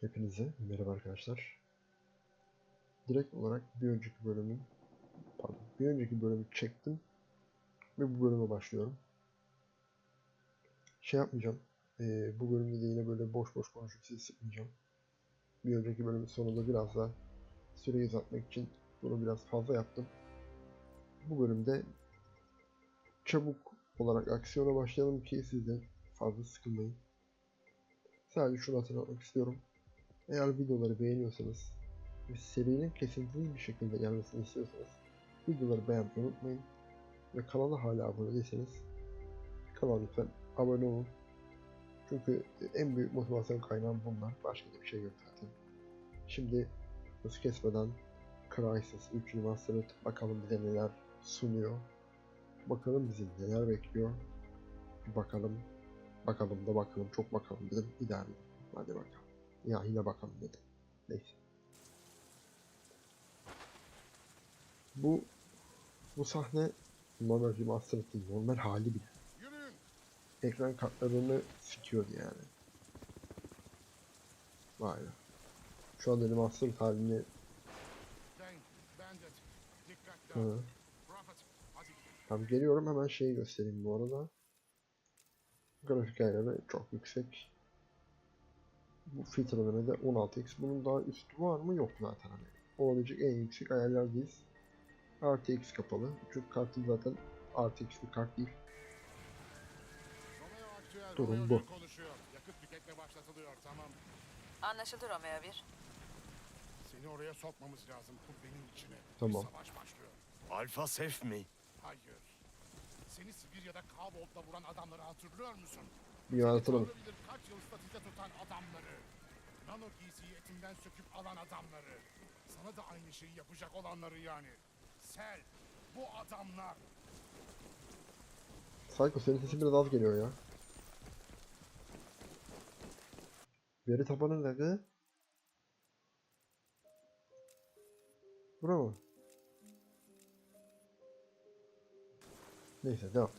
Hepinize merhaba arkadaşlar. Direkt olarak bir önceki bölümün pardon, bir önceki bölümü çektim ve bu bölüme başlıyorum. Şey yapmayacağım. eee, bu bölümde de yine böyle boş boş konuşup sizi sıkmayacağım. Bir önceki bölümün sonunda biraz daha süreyi uzatmak için bunu biraz fazla yaptım. Bu bölümde çabuk olarak aksiyona başlayalım ki siz de fazla sıkılmayın. Sadece şunu hatırlatmak istiyorum. Eğer videoları beğeniyorsanız ve serinin kesintisiz bir şekilde gelmesini istiyorsanız videoları beğenmeyi unutmayın. Ve kanala hala abone değilseniz kanala lütfen abone olun. Çünkü en büyük motivasyon kaynağım bunlar. Başka bir şey yok zaten. Şimdi hız kesmeden Crysis 3 Remastered bakalım bize neler sunuyor. Bakalım bizi neler bekliyor. Bir bakalım. Bakalım da bakalım. Çok bakalım dedim. İdeal. Hadi bakalım. Ya yine bakalım dedim. Neyse. Bu bu sahne normal remastered değil. Normal hali bile. Ekran kartlarını sikiyordu yani. Vay be. Şu anda remastered halini Hı. Tam geliyorum hemen şeyi göstereyim bu arada. Grafik ayarları çok yüksek. Bu filtreleme de 16x. Bunun daha üstü var mı? Yok zaten hani. Olabilecek en yüksek ayarlardayız. RTX kapalı. Çünkü kartım zaten RTX bir kart değil. Durum bu. bir konuşuyor. Yakıt tüketme başlatılıyor tamam. Anlaşıldı Romeo 1. Seni oraya sokmamız lazım. Bu benim içine. Tamam. Bir savaş başlıyor. Alfa Sef mi? Hayır. Seni Sibirya'da Kavolt'la vuran adamları hatırlıyor musun? Bir bilir kaç yıl statüde tutan adamları. Nano giysiyi etimden söküp alan adamları. Sana da aynı şeyi yapacak olanları yani. Sel. Bu adamlar. Psycho senin sesin biraz az geliyor ya. Veri tabanı nerede? Bura mı? Neyse devam.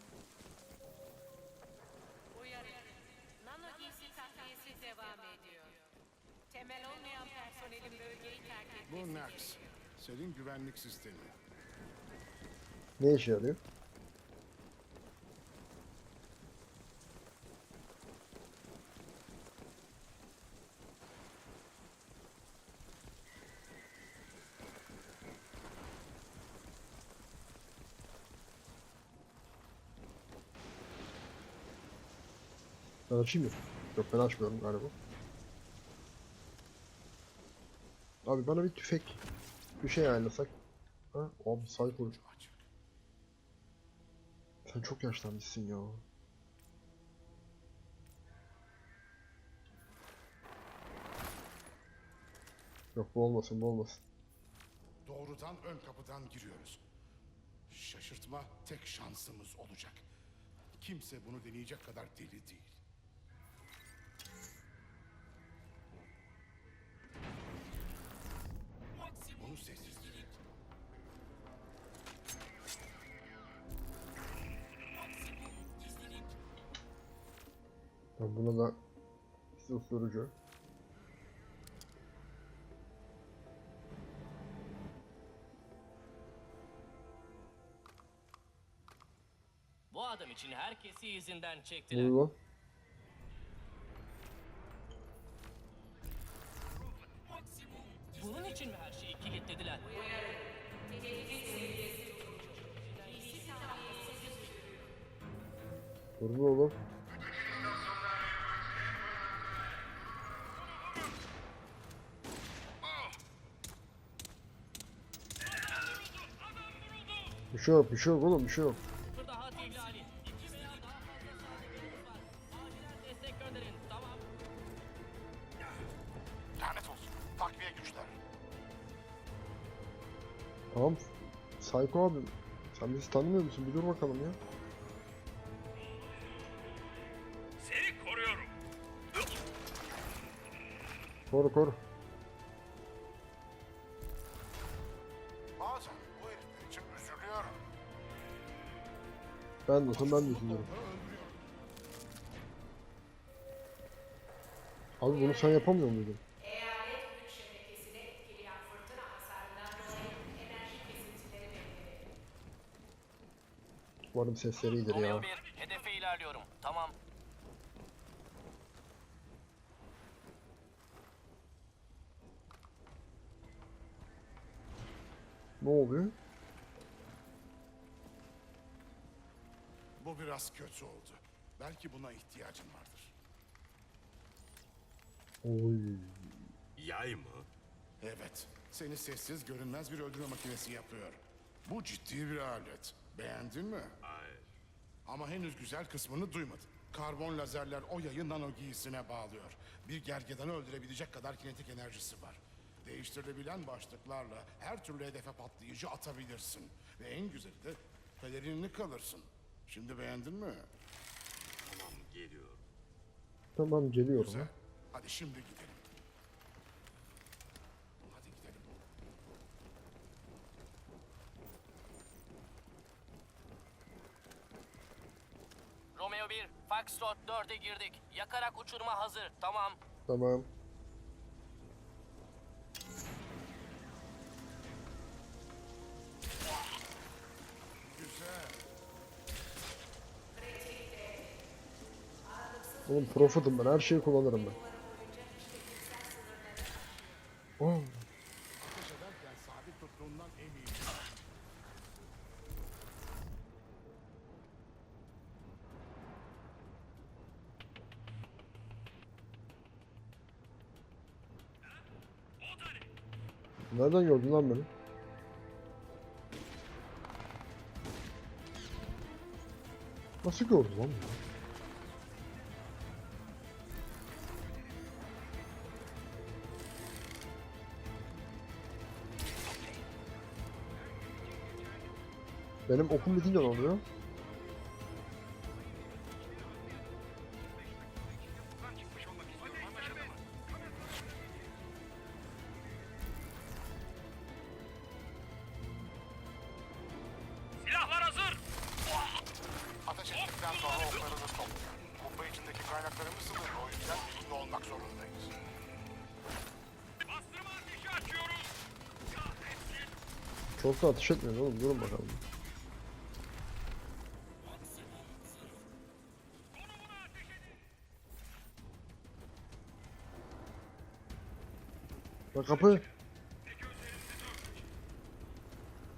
Bu Nax. Senin güvenlik sistemi. Ne işe yarıyor? Ben açayım mı? Yok ben açmıyorum galiba. Abi bana bir tüfek bir şey ayarlasak. Ha? Abi Psycho sen çok yaşlanmışsın ya. Yok bu olmasın bu olmasın. Doğrudan ön kapıdan giriyoruz. Şaşırtma tek şansımız olacak. Kimse bunu deneyecek kadar deli değil. Bunu sessiz tut. Ben buna da size usturucu. Bu adam için herkesi izinden çektiler. oluyor Bu oğlum. Bir şey yok, bir şey yok oğlum, bir şey yok. Tamam. Psycho abi. Sen bizi tanımıyor musun? Bir dur bakalım ya. Koru koru. Bazen bu herifler için üzülüyorum. Ben de olsam ben de düşünüyorum. Abi bunu sen yapamıyor muydun? Eyalet güç şebekesine etkileyen fırtına hasarından dolayı enerji kesintileri beklenir. Umarım sesleri iyidir ya. Oluyor bir. Ne oluyor? Bu biraz kötü oldu. Belki buna ihtiyacın vardır. Oy. Yay mı? Evet, seni sessiz görünmez bir öldürme makinesi yapıyor. Bu ciddi bir alet. Beğendin mi? Hayır. Ama henüz güzel kısmını duymadın. Karbon lazerler o yayı nano giysisine bağlıyor. Bir gergedanı öldürebilecek kadar kinetik enerjisi var. Değiştirilebilen başlıklarla her türlü hedefe patlayıcı atabilirsin. Ve en güzeli de pelerinli kalırsın. Şimdi beğendin mi? Tamam geliyor. Tamam geliyorum. Güzel. ha. Hadi şimdi gidelim. Hadi gidelim. Romeo 1, Foxtrot 4'e girdik. Yakarak uçurma hazır. Tamam. Tamam. Oğlum profit'ım ben her şeyi kullanırım ben. Oh. Nereden gördün lan beni? Nasıl gördün lan beni? Benim okum bitince ne oluyor? Silahlar hazır. Ateş ettikten sonra oklarını topla. Kubbe içindeki kaynaklarımız sınırlı. O yüzden olmak zorundayız. Bastırma ateşi açıyoruz. Kahretsin. Çok da ateş etmiyor oğlum durun bakalım. Bak kapı.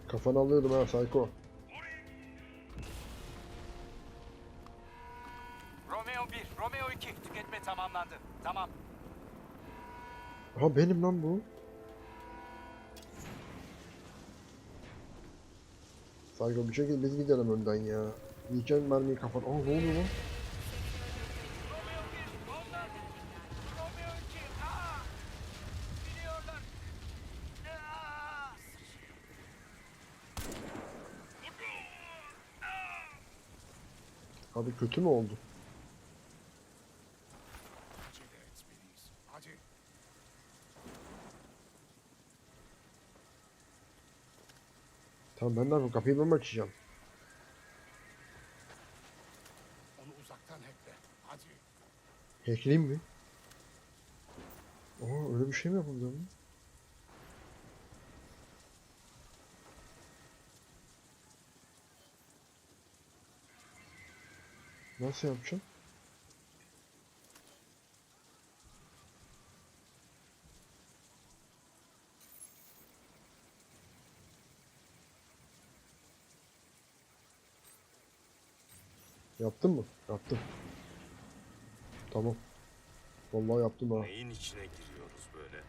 Kafanı alıyordum ha Psycho. Romeo 1, Romeo 2 tüketme tamamlandı. Tamam. Ha benim lan bu. Psycho bir şekilde biz gidelim önden ya. Yiyeceğim mermiyi kafana. Aa ne oluyor lan? Romeo 1, onlar. Romeo 2, aa! Biliyorlar. Aa! Abi kötü mü oldu? Tamam ben ne yapayım? Kapıyı ben mi açacağım? Onu uzaktan hackle. Hadi. Hackleyeyim mi? Aa öyle bir şey mi yapabiliyorum? lan? Nasıl yapacağım? Yaptın mı? Yaptım. Tamam. Vallahi yaptım ha. Neyin içine giriyoruz böyle?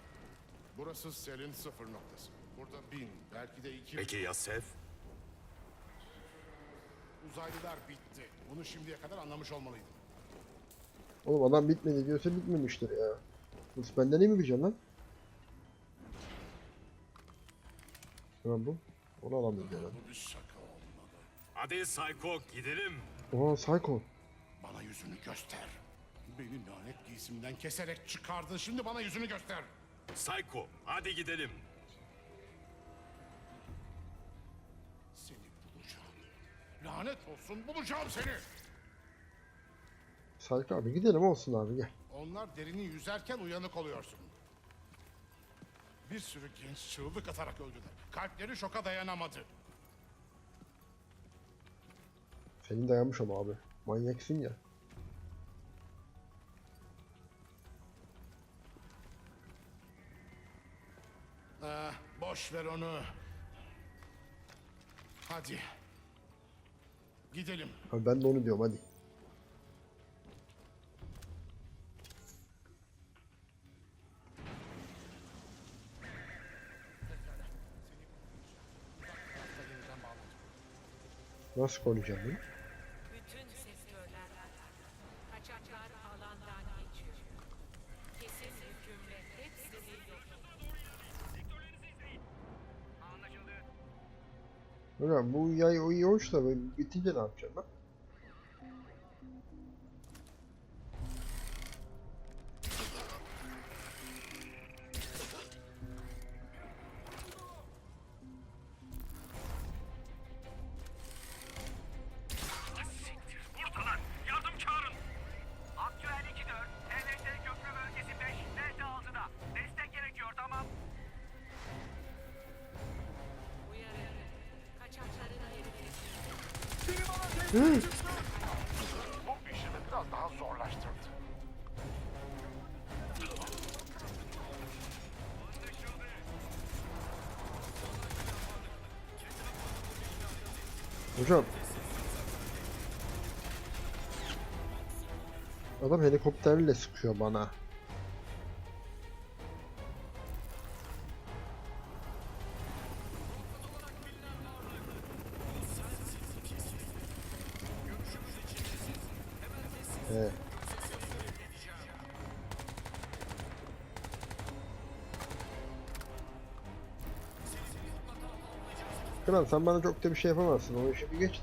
Burası selin sıfır noktası. Burada bin, belki de iki Peki ya Sef? Uzaylılar bitti. Bunu şimdiye kadar anlamış olmalıydın. Oğlum adam bitmedi diyorsa bitmemiştir ya. Bu benden iyi mi bileceksin lan? Tamam bu. Onu alamıyorum herhalde. Bu bir şaka olmalı. Hadi Psycho gidelim. Oha Psycho. Bana yüzünü göster. Beni lanet giysimden keserek çıkardın. Şimdi bana yüzünü göster. Psycho hadi gidelim. Lanet olsun bulacağım seni. Psycho abi gidelim olsun abi gel. Onlar derini yüzerken uyanık oluyorsun. Bir sürü genç çığlık atarak öldüler. Kalpleri şoka dayanamadı. Senin dayanmış ama abi. Manyaksın ya. Ah, boş ver onu. Hadi. Gidelim. Abi ben de onu diyorum hadi. Nasıl koruyacağım bunu? Hocam bu yay o iyi hoş da bitince ne yapacağım ben? Hocam. Adam helikopterle sıkıyor bana. Kral sen bana çok da bir şey yapamazsın. O işi bir geç de.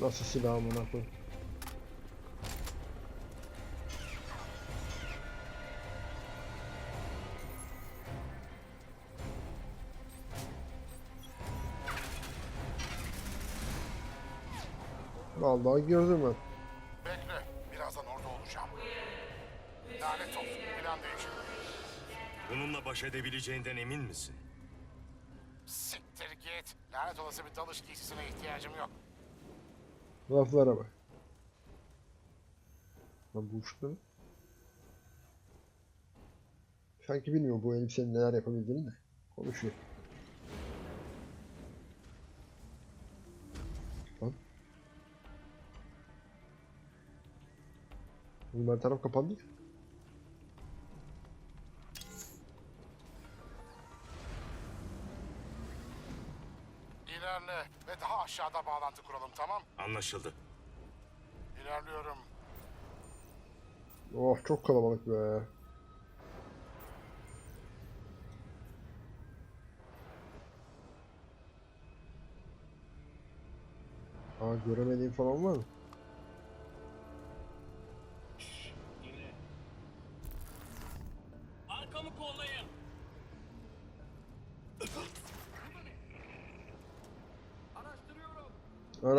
Nasıl silah amına koyayım? Vallahi gördüm ben. Bekle. Birazdan orada olacağım. Lanet olsun. Plan değişti. Bununla baş edebileceğinden emin misin? Siktir git. Lanet olası bir dalış giysisine ihtiyacım yok. Laflara bak. Lan bu uçtu? Sanki bilmiyor bu elbisenin neler yapabildiğini de. Konuşuyor. Oğlum her taraf kapandı ya. İlerle ve daha aşağıda bağlantı kuralım tamam? Anlaşıldı. İlerliyorum. Oh çok kalabalık be. Aa göremediğim falan var mı?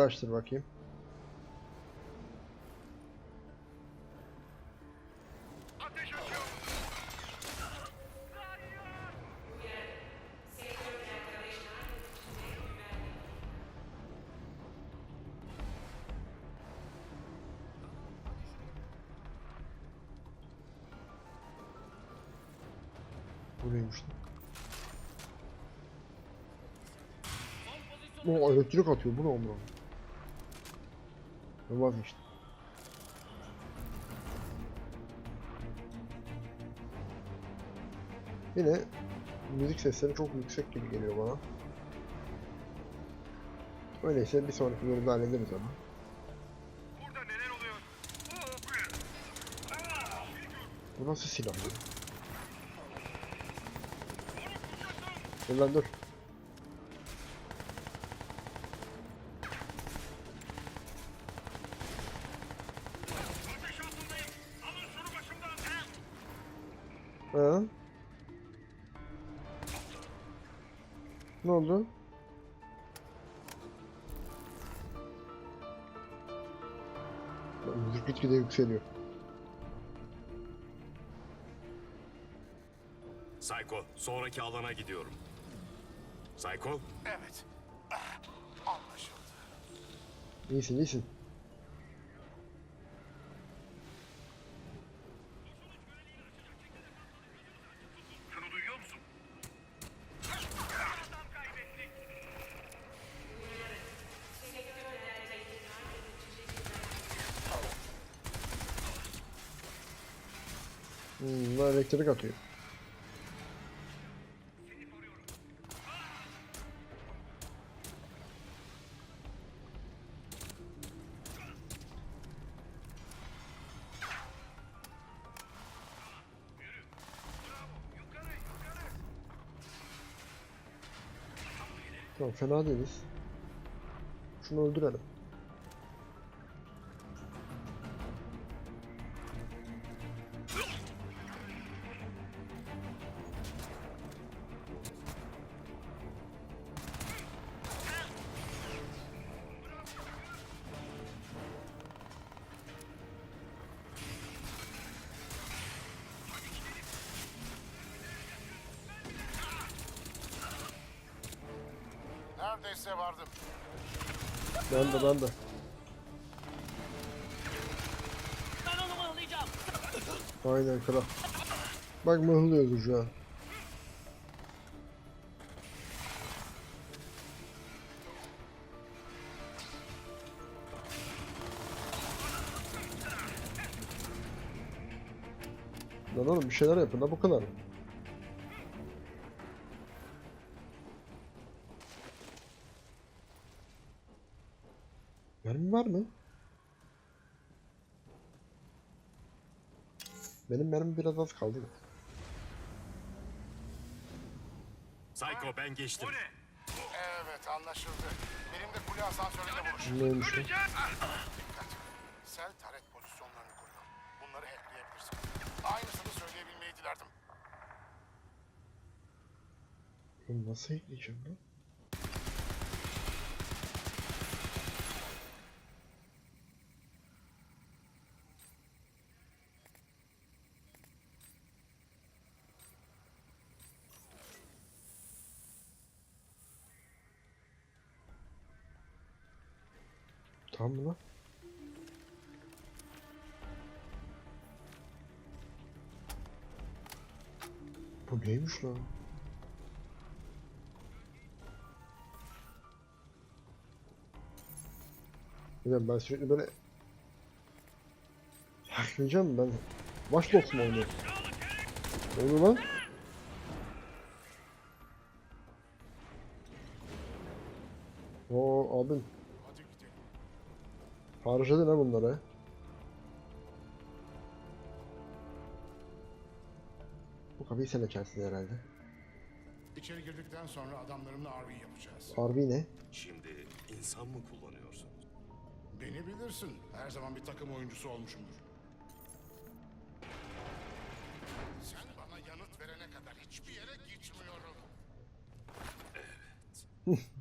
Araştır bakayım. Açıyor. Bu elektrik atıyor. Bu ne amına? Ben vazgeçtim. Yine müzik sesleri çok yüksek gibi geliyor bana. Öyleyse bir sonraki bölümde hallederiz ama. Burada neler oluyor? Bu nasıl silah? Dur lan dur. Müzik gitgide yükseliyor. Psycho, sonraki alana gidiyorum. Psycho, Evet. Ah, Anlaşıldı. İyisin iyisin. Şunu duyuyor musun? Adam kaybettik. Hmm, bunlar elektrik atıyor. Fena değiliz. Şunu öldürelim. Ben de ben de. Ben onu mıhlayacağım. Aynen kral. Bak mıhlıyordu şu an. Lan oğlum bir şeyler yapın da bu kadar. Var mı? Benim mermi biraz az kaldı. Psycho ben geçtim. Bu ne? Evet anlaşıldı. Benim de kule asansöründe buluşum. Neymiş lan? Dikkat. Sel taret pozisyonlarını koruyor. Bunları hackleyebilirsin. Aynısını söyleyebilmeyi dilerdim. Oğlum nasıl ekleyeceğim lan? Tamam mı lan? Bu neymiş lan? Bilmiyorum ben sürekli böyle Hacklayacağım ben Watch Dogs mu oynuyorum? Oluyor lan? Oo abim. Harcadın ha bunları. Bu kapıyı sen açarsın herhalde. İçeri girdikten sonra adamlarımla RV yapacağız. Harbi ne? Şimdi insan mı kullanıyorsun? Beni bilirsin. Her zaman bir takım oyuncusu olmuşumdur. Sen bana yanıt verene kadar hiçbir yere gitmiyorum. Hatırlıyorum.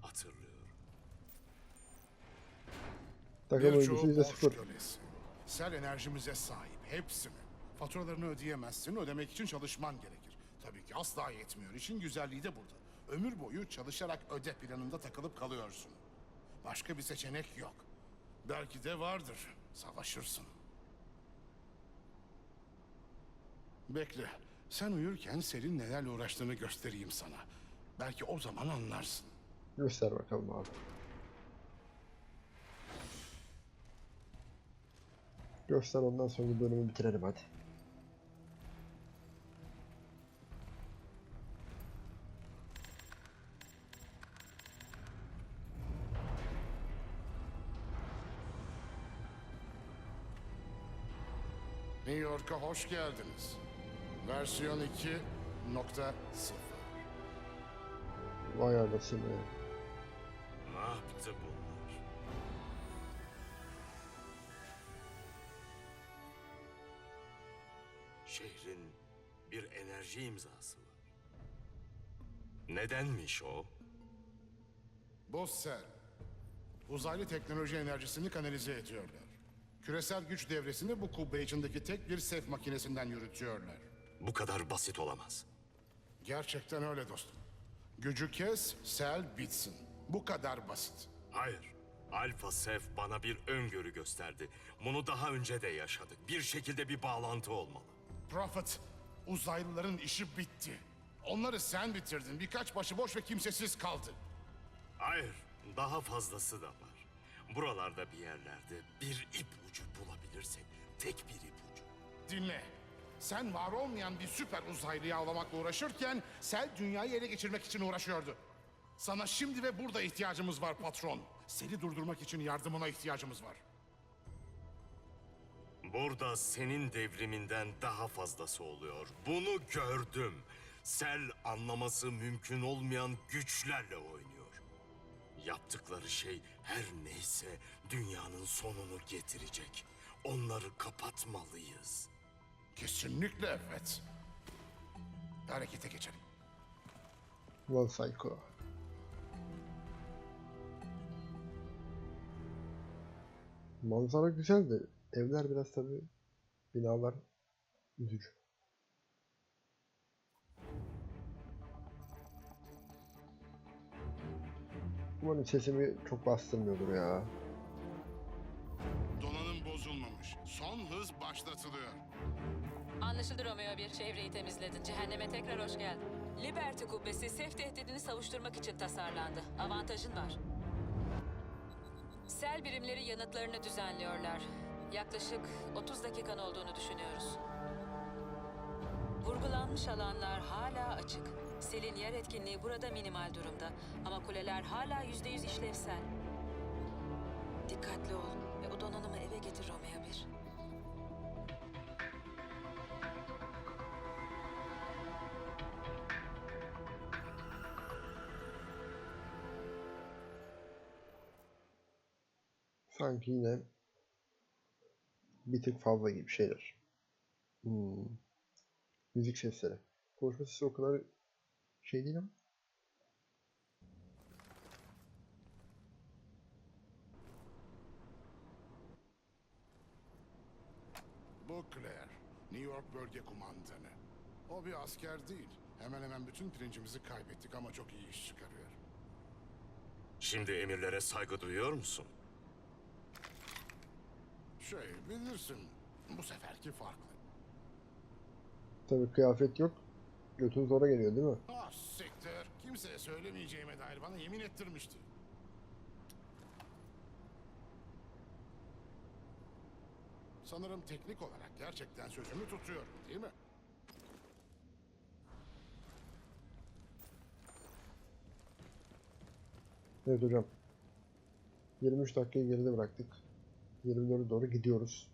Takım oyuncusu borç %0. kölesi. Sel enerjimize sahip. Hepsini. Faturalarını ödeyemezsin. Ödemek için çalışman gerekir. Tabii ki asla yetmiyor. İşin güzelliği de burada. Ömür boyu çalışarak öde planında takılıp kalıyorsun. Başka bir seçenek yok. Belki de vardır. Savaşırsın. Bekle. Sen uyurken Sel'in nelerle uğraştığını göstereyim sana. Belki o zaman anlarsın. Göster bakalım abi. Göster ondan sonra bölümü bitirelim hadi. New York'a hoş geldiniz. Versiyon 2.0 Vay anasını. Ne yaptı bunlar? Enerji imzası var. Nedenmiş o? Bossel. Uzaylı teknoloji enerjisini kanalize ediyorlar. Küresel güç devresini bu kubbe içindeki tek bir sef makinesinden yürütüyorlar. Bu kadar basit olamaz. Gerçekten öyle dostum. Gücü kes, sel bitsin. Bu kadar basit. Hayır. Alfa Sef bana bir öngörü gösterdi. Bunu daha önce de yaşadık. Bir şekilde bir bağlantı olmalı. Prophet, uzaylıların işi bitti. Onları sen bitirdin. Birkaç başıboş ve kimsesiz kaldı. Hayır, daha fazlası da var. Buralarda bir yerlerde bir ip ucu bulabilirsek, tek bir ip ucu. Dinle. Sen var olmayan bir süper uzaylıyı avlamakla uğraşırken Sel dünyayı ele geçirmek için uğraşıyordu. Sana şimdi ve burada ihtiyacımız var patron. Seni durdurmak için yardımına ihtiyacımız var. Burada senin devriminden daha fazlası oluyor. Bunu gördüm. Sel anlaması mümkün olmayan güçlerle oynuyor. Yaptıkları şey her neyse dünyanın sonunu getirecek. Onları kapatmalıyız. Kesinlikle evet. Harekete geçelim. One Psycho. Manzara güzel de evler biraz tabi binalar üzücü. Umarım sesimi çok bastırmıyordur ya. Donanım bozulmamış. Son hız başlatılıyor. Anlaşıldı Romeo 1. Çevreyi temizledin. Cehenneme tekrar hoş geldin. Liberty kubbesi sef tehdidini savuşturmak için tasarlandı. Avantajın var. Sel birimleri yanıtlarını düzenliyorlar. Yaklaşık 30 dakikan olduğunu düşünüyoruz. Vurgulanmış alanlar hala açık. Selin yer etkinliği burada minimal durumda. Ama kuleler hala yüzde yüz işlevsel. Dikkatli ol ve o donanımı eve getir Romeo 1. Sanki yine bir tık fazla gibi şeyler. Hmm. Müzik sesleri. Konuşma sesi o kadar şey değil ama. Bu Claire, New York bölge kumandanı. O bir asker değil. Hemen hemen bütün pirincimizi kaybettik ama çok iyi iş çıkarıyor. Şimdi emirlere saygı duyuyor musun? Şey bilirsin, bu seferki farklı. Tabii kıyafet yok. Götün zora geliyor değil mi? Ah siktir, kimseye söylemeyeceğime dair bana yemin ettirmişti. Sanırım teknik olarak gerçekten sözümü tutuyorum değil mi? Evet hocam. 23 dakikayı geride bıraktık. 24'e doğru gidiyoruz.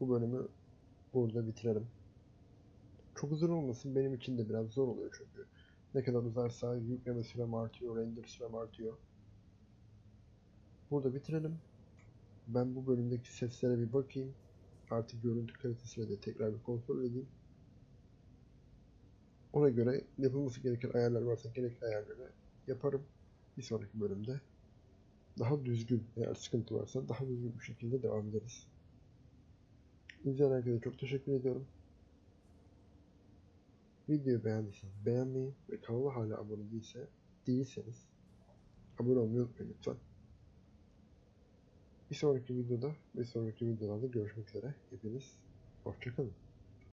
Bu bölümü burada bitirelim. Çok uzun olmasın benim için de biraz zor oluyor çünkü. Ne kadar uzarsa yükleme sürem artıyor, render sürem artıyor. Burada bitirelim. Ben bu bölümdeki seslere bir bakayım. Artık görüntü kalitesine de tekrar bir kontrol edeyim. Ona göre yapılması gereken ayarlar varsa gerekli ayarları yaparım. Bir sonraki bölümde daha düzgün eğer sıkıntı varsa daha düzgün bir şekilde devam ederiz. İzleyen herkese çok teşekkür ediyorum. Videoyu beğendiyseniz beğenmeyi ve kanala hala abone değilse değilseniz abone olmayı unutmayın lütfen. Bir sonraki videoda ve sonraki videolarda görüşmek üzere. Hepiniz hoşçakalın.